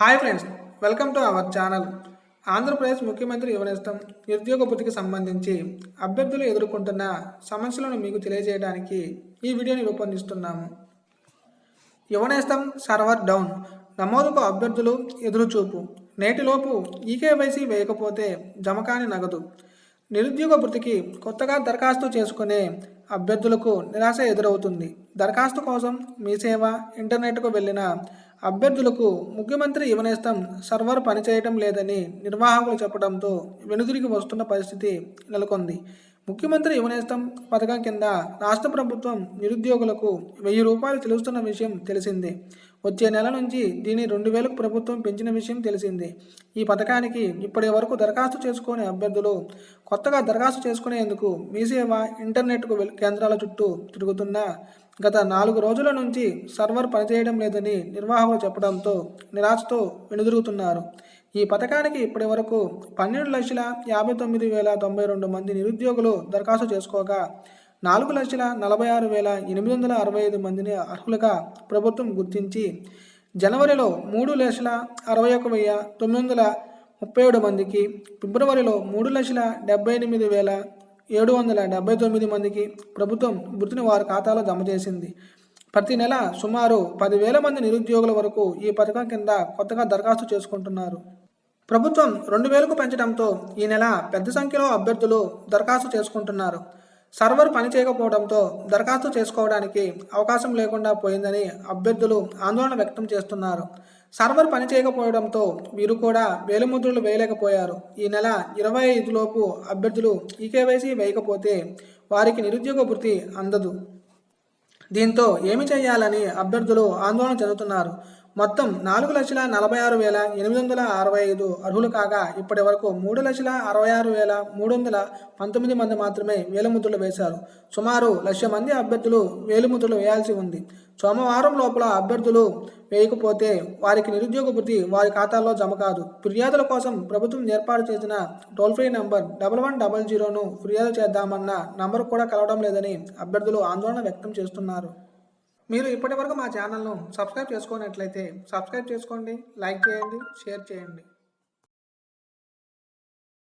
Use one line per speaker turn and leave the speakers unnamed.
Hi friends welcome to our channel. Andhra Pradesh ముఖ్యమంత్రి యువనేస్తం నిరుద్యోగ భృతికి సంబంధించి అభ్యర్థులు ఎదుర్కొంటున్న సమస్యలను మీకు తెలియజేయడానికి ఈ వీడియోని రూపొందిస్తున్నాము. Yuvanestham server down. నమోదుకు అభ్యర్థులు ఎదురుచూపు. నేటిలోపు ఈకేవైసీ వేయకపోతే జమకాని నగదు. నిరుద్యోగ వృత్తికి కొత్తగా దరఖాస్తు చేసుకునే అభ్యర్థులకు నిరాశ ఎదురవుతుంది. దరఖాస్తు కోసం మీ సేవ ఇంటర్నెట్కు వెళ్ళిన అభ్యర్థులకు ముఖ్యమంత్రి యువనేస్తం సర్వర్ పనిచేయటం లేదని నిర్వాహకులు చెప్పడంతో వెనుదిరిగి వస్తున్న పరిస్థితి నెలకొంది. ముఖ్యమంత్రి యువనేస్తం పథకం కింద రాష్ట్ర ప్రభుత్వం నిరుద్యోగులకు వెయ్యి రూపాయలు తెలుస్తున్న విషయం తెలిసిందే. వచ్చే నెల నుంచి దీన్ని రెండు వేలకు ప్రభుత్వం పెంచిన విషయం తెలిసిందే. ఈ పథకానికి ఇప్పటి వరకు దరఖాస్తు చేసుకునే అభ్యర్థులు కొత్తగా దరఖాస్తు చేసుకునేందుకు మీసేవ ఇంటర్నెట్కు కేంద్రాల చుట్టూ తిరుగుతున్న గత నాలుగు రోజుల నుంచి సర్వర్ పనిచేయడం లేదని నిర్వాహకులు చెప్పడంతో నిరాశతో వెనుదిరుగుతున్నారు. ఈ పథకానికి ఇప్పటి వరకు పన్నెండు లక్షల యాభై తొమ్మిది వేల తొంభై రెండు మంది నిరుద్యోగులు దరఖాస్తు చేసుకోగా నాలుగు లక్షల నలభై ఆరు వేల ఎనిమిది వందల అరవై ఐదు మందిని అర్హులుగా ప్రభుత్వం గుర్తించి జనవరిలో మూడు లక్షల అరవై ఒక వెయ్యి తొమ్మిది వందల ముప్పై ఏడు మందికి ఫిబ్రవరిలో మూడు లక్షల డెబ్బై ఎనిమిది వేల ఏడు వందల డెబ్బై తొమ్మిది మందికి ప్రభుత్వం మృతిని వారి ఖాతాలో జమ చేసింది. ప్రతి నెల సుమారు పదివేల మంది నిరుద్యోగుల వరకు ఈ పథకం కింద కొత్తగా దరఖాస్తు చేసుకుంటున్నారు. ప్రభుత్వం రెండు వేలకు పెంచడంతో ఈ నెల పెద్ద సంఖ్యలో అభ్యర్థులు దరఖాస్తు చేసుకుంటున్నారు. సర్వర్ పనిచేయకపోవడంతో దరఖాస్తు చేసుకోవడానికి అవకాశం లేకుండా పోయిందని అభ్యర్థులు ఆందోళన వ్యక్తం చేస్తున్నారు. సర్వర్ పనిచేయకపోవడంతో వీరు కూడా వేలిముద్రలు వేయలేకపోయారు. ఈ నెల ఇరవై ఐదులోపు అభ్యర్థులు ఈకేవైసీ వేయకపోతే వారికి నిరుద్యోగ భృతి అందదు. దీంతో ఏమి చేయాలని అభ్యర్థులు ఆందోళన చెందుతున్నారు. మొత్తం నాలుగు లక్షల నలభై ఆరు వేల ఎనిమిది వందల అరవై ఐదు అర్హులు కాగా ఇప్పటి వరకు మూడు లక్షల అరవై ఆరు వేల మూడు వందల పంతొమ్మిది మంది మాత్రమే వేలిముద్రలు వేశారు. సుమారు లక్ష మంది అభ్యర్థులు వేలిముద్రలు వేయాల్సి ఉంది. సోమవారం లోపల అభ్యర్థులు వేయకపోతే వారికి నిరుద్యోగ భృతి వారి ఖాతాల్లో జమ కాదు. ఫిర్యాదుల కోసం ప్రభుత్వం ఏర్పాటు చేసిన toll free number double one double జీరోను ఫిర్యాదు చేద్దామన్న నంబర్ కూడా కలవడం లేదని అభ్యర్థులు ఆందోళన వ్యక్తం చేస్తున్నారు. మీరు ఇప్పటివరకు మా ఛానల్ను సబ్స్క్రైబ్ చేసుకున్నట్లయితే సబ్స్క్రైబ్ చేసుకోండి లైక్ చేయండి షేర్ చేయండి.